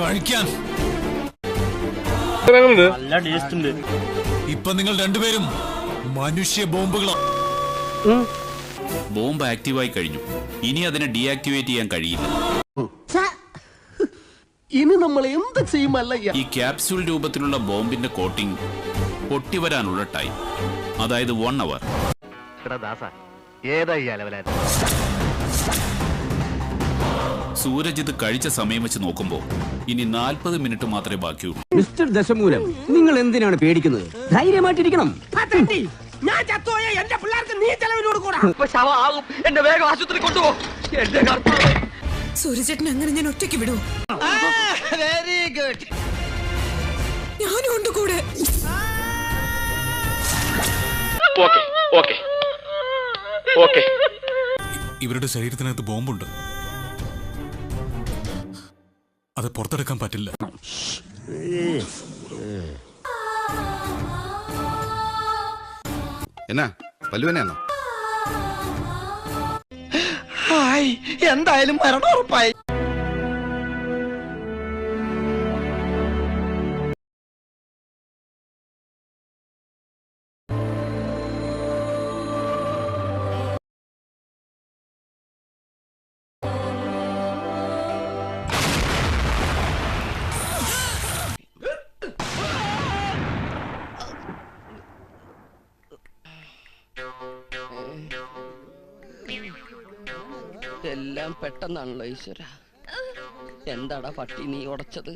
കഴിക്കാൻ നല്ല ടേസ്റ്റ് ഉണ്ട്. ഇപ്പൊ നിങ്ങൾ രണ്ടുപേരും മനുഷ്യ ബോംബുകളാണ് ബോംബ് ആക്റ്റീവായി കഴിഞ്ഞു. ഇനി അതിനെ ഡീആക്ടിവേറ്റ് ചെയ്യാൻ കഴിയില്ല. ഇനി നമ്മൾ എന്ത് ചെയ്യുമല്ല ഈ ക്യാപ്സ്യൂൾ രൂപത്തിലുള്ള ബോംബിന്റെ കോട്ടിംഗ് പൊട്ടിവരാനുള്ള ടൈം. അതായത് വൺ അവർ ഏതായി സൂരജ് ഇത് കഴിച്ച സമയം വെച്ച് നോക്കുമ്പോൾ ഇനി നാൽപ്പത് മിനിറ്റ് മാത്രമേ ബാക്കിയുള്ളൂ. മിസ്റ്റർ ദശമൂലം നിങ്ങൾ എന്തിനാണ് പേടിക്കുന്നത്? ധൈര്യമായിട്ടിരിക്കണം. ഞാൻ ചത്തോയ എന്റെ പിള്ളേർക്ക് നീ ചെലവിന് കൊടുക്കൂടാ സൂര്യചേട്ടൻ അങ്ങനെ ഞാൻ ഒറ്റയ്ക്ക് വിടൂ. വെരി ഗുഡ് ഞാനും ഉണ്ട് കൂടെ. ഇവരുടെ ശരീരത്തിനകത്ത് ബോംബുണ്ട്. അത് പുറത്തെടുക്കാൻ പറ്റില്ല. എന്നാ പല്ലുവനെന്നോ ഹായ് എന്തായാലും മരണം ഉറപ്പായി എല്ലാം പെട്ടെന്നാണല്ലോ ഈശ്വര. എന്താടാ പട്ടി നീ ഉടച്ചത്?